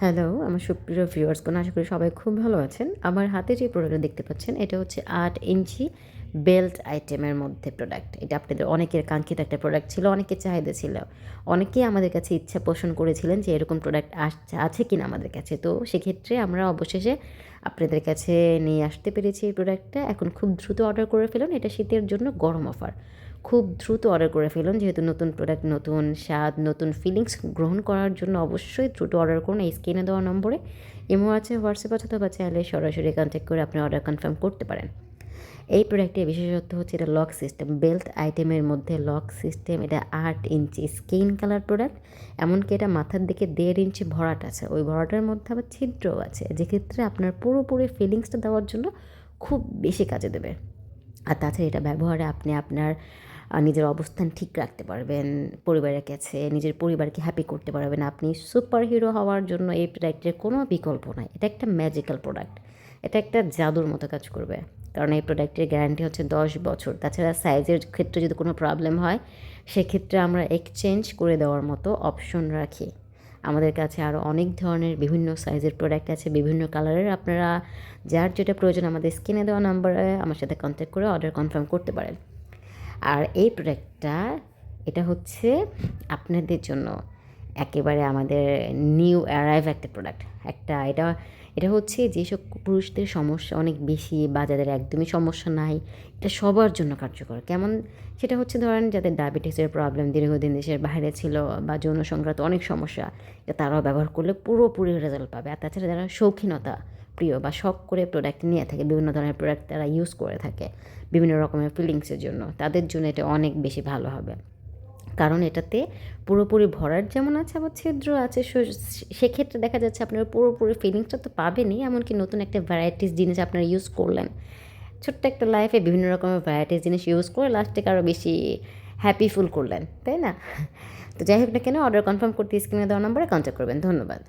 Hello, আমার সুপ্রিয় viewers কোন আশা করি সবাই খুব ভালো আছেন। আমার হাতে যে প্রোডাক্টটা দেখতে পাচ্ছেন, এটা হচ্ছে আট ইঞ্চি বেল্ট আইটেমের মধ্যে প্রোডাক্ট। এটা আপনাদের অনেকের কাঙ্ক্ষিত একটা প্রোডাক্ট ছিল অনেকের চাহিদা ছিল। অনেকেই আমাদের কাছে ইচ্ছা পোষণ করেছিলেন যে এরকম প্রোডাক্ট আসছে আছে কিনা আমাদের কাছে। তো সেক্ষেত্রে আমরা অবশেষে আপনাদের কাছে নিয়ে আসতে পেরেছি এই প্রোডাক্টটা। এখন খুব দ্রুত অর্ডার করে ফেলুন। এটা শীতের জন্য গরম অফার। খুব দ্রুত অর্ডার করে ফেলুন। যেহেতু নতুন প্রোডাক্ট নতুন স্বাদ, নতুন ফিলিংস গ্রহণ করার জন্য অবশ্যই দ্রুত অর্ডার করুন এই স্ক্রিনে দেওয়া নম্বরে। এমও আছে হোয়াটসঅ্যাপ অথবা চাইলে সরাসরি কন্ট্যাক্ট করে আপনি অর্ডার কনফার্ম করতে পারেন। এই প্রোডাক্টের বিশেষত্ব হচ্ছে এটা লক সিস্টেম বেল্ট আইটেমের মধ্যে লক সিস্টেম এটা আট ইঞ্চি স্কিন কালার প্রোডাক্ট এমনকি এটা মাথার দিকে দেড় ইঞ্চি ভরাট আছে। ওই ভরাটার মধ্যে আবার ছিদ্রও আছে, যেক্ষেত্রে আপনার পুরোপুরি ফিলিংসটা দেওয়ার জন্য খুব বেশি কাজে দেবে। আর তাছাড়া এটা ব্যবহারে আপনি আপনার নিজের অবস্থান ঠিক রাখতে পারবেন, পরিবারের কাছে, নিজের পরিবারকে হ্যাপি করতে পারবেন। আপনি সুপার হিরো হওয়ার জন্য এই প্রোডাক্টের কোনো বিকল্প নাই। এটা একটা ম্যাজিক্যাল প্রোডাক্ট এটা একটা জাদুর মতো কাজ করবে। কারণ এই প্রোডাক্টের গ্যারান্টি হচ্ছে দশ বছর। তাছাড়া সাইজের ক্ষেত্রে যদি কোনো প্রবলেম হয়, সেক্ষেত্রে আমরা এক্সচেঞ্জ করে দেওয়ার মতো অপশন রাখি। আমাদের কাছে আরও অনেক ধরনের বিভিন্ন সাইজের প্রোডাক্ট আছে, বিভিন্ন কালারের আপনারা যার যেটা প্রয়োজন আমাদের স্ক্রিনে দেওয়া নাম্বারে আমার সাথে কন্ট্যাক্ট করে অর্ডার কনফার্ম করতে পারেন। আর এই প্রোডাক্টটা এটা হচ্ছে আপনাদের জন্য একেবারে আমাদের নিউ অ্যারাইভ একটা প্রোডাক্ট একটা, এটা এটা হচ্ছে যেসব পুরুষদের সমস্যা অনেক বেশি, বা যাদের একদমই সমস্যা নাই, এটা সবার জন্য কার্যকর। কেমন? সেটা হচ্ছে ধরেন যাদের ডায়াবেটিসের প্রবলেম দীর্ঘদিন দেশের বাইরে ছিল, বা যৌন সংক্রান্ত অনেক সমস্যা, এটা তারাও ব্যবহার করলে পুরোপুরি রেজাল্ট পাবে। আর তাছাড়া যারা শৌখিনতা প্রিয় বা শখ করে প্রোডাক্ট নিয়ে থাকে, বিভিন্ন ধরনের প্রোডাক্ট তারা ইউজ করে থাকে, বিভিন্ন রকমের ফিলিংসের জন্য, তাদের জন্য এটা অনেক বেশি ভালো হবে। কারণ এটাতে পুরোপুরি ভরার যেমন আছে আবার ছিদ্র আছে সেক্ষেত্রে দেখা যাচ্ছে আপনার পুরোপুরি ফিলিংসটা তো পাবেনই, এমনকি নতুন একটা ভ্যারাইটিস জিনিস আপনারা ইউজ করলেন। ছোট্ট একটা লাইফে বিভিন্ন রকমের ভ্যারাইটিস জিনিস ইউজ করে লাস্টে আরও বেশি হ্যাপি ফুল করলেন, তাই না? তো যাই হোক না কেন অর্ডার কনফার্ম করতে স্ক্রিনে দেওয়া নম্বরে কন্ট্যাক্ট করবেন, ধন্যবাদ।